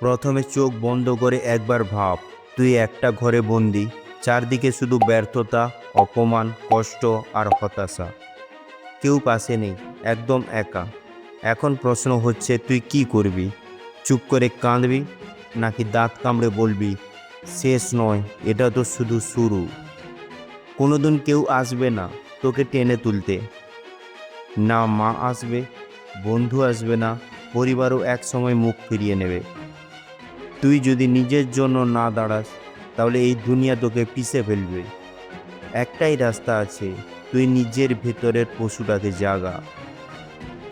প্রথমে চোখ বন্ধ করে একবার ভাব, তুই একটা ঘরে বন্দি, চারদিকে শুধু ব্যর্থতা, অপমান, কষ্ট আর হতাশা। কেউ পাশে নেই, একদম একা। এখন প্রশ্ন হচ্ছে, তুই কি করবি? চুপ করে কাঁদবি? নাকি দাঁত কামড়ে বলবি, শেষ নয়, এটা তো শুধু শুরু কোনোদিন কেউ আসবে না তোকে টেনে তুলতে। না মা আসবে, বন্ধু আসবে না, পরিবারও এক সময় মুখ ফিরিয়ে নেবে। তুই যদি নিজের জন্য না দাঁড়াস, তাহলে এই দুনিয়া তোকে পিষে ফেলবে। একটাই রাস্তা আছে, তুই নিজের ভেতরের পশুটাকে জাগা।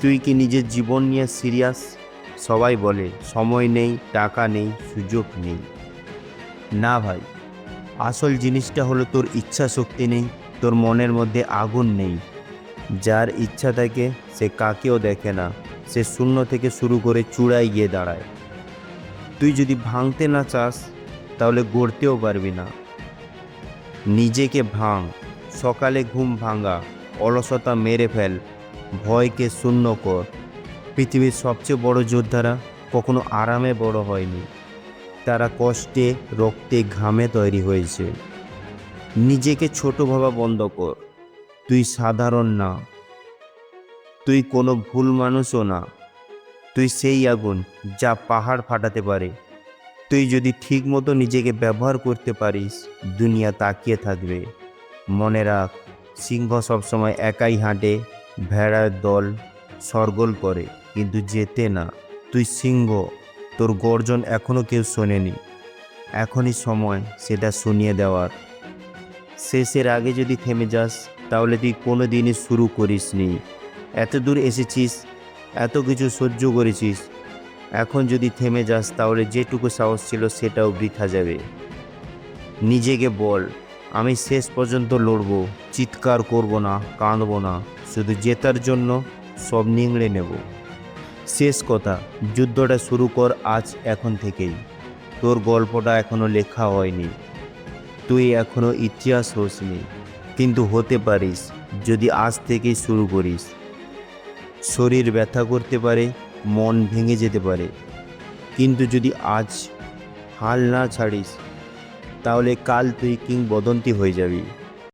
তুই কি নিজের জীবন নিয়ে সিরিয়াস? সবাই বলে, সময় নেই, টাকা নেই, সুযোগ নেই। না ভাই, আসল জিনিসটা হলো তোর ইচ্ছা শক্তি নেই, তোর মনের মধ্যে আগুন নেই। যার ইচ্ছা থাকে, সে কাকেও দেখে না, সে শূন্য থেকে শুরু করে চূড়ায় গিয়ে দাঁড়ায়। তুই যদি ভাঙতে না চাস, তাহলে গড়তেও পারবি না। নিজেকে ভাঙ, সকালে ঘুম ভাঙা, অলসতা মেরে ফেল, ভয়কে শূন্য কর। পৃথিবীর সবচেয়ে বড় যোদ্ধারা কখনো আরামে বড় হয়নি। তারা কষ্টে, রক্তে, ঘামে তৈরি হয়েছে। নিজেকে ছোট ভাবা বন্ধ কর। তুই সাধারণ না। তুই কোনো ভুল মানুষও না। তুই সেই আগুন যা পাহাড় ফাটাতে পারে। তুই যদি ঠিক মতো নিজেকে ব্যবহার করতে পারিস, দুনিয়া তাকিয়ে থাকবে। মনে রাখ, সিংহ সবসময় একাই হাঁটে ভেড়ার দল, সরগোল করে, কিন্তু যেতে না। তুই সিংহ, তোর গর্জন এখনও কেউ শোনেনি। এখনই সময় সেটা শুনিয়ে দেওয়ার। শেষের আগে যদি থেমে যাস, তাহলে তুই কোনো দিনই শুরু করিসনি। এত দূর এসেছিস এত কিছু সহ্য করেছিস। এখন যদি থেমে যাস, তাহলে যেটুকু সাহস ছিল, সেটাও বৃথা যাবে। নিজেকে বল, আমি শেষ পর্যন্ত লড়ব, চিৎকার করব না, কাঁদব না, শুধু জেতার জন্য সব নিংড়ে নেব। শেষ কথা, যুদ্ধটা শুরু কর আজ, এখন থেকেই। তোর গল্পটা এখনও লেখা হয়নি। তুই এখনও ইতিহাস হোসনি কিন্তু হতে পারিস, যদি আজ থেকেই শুরু করিস। শরীর ব্যথা করতে পারে, মন ভেঙে যেতে পারে। কিন্তু যদি আজ হাল না ছাড়িস, তাহলে কাল তুই কিংবদন্তি হয়ে যাবি।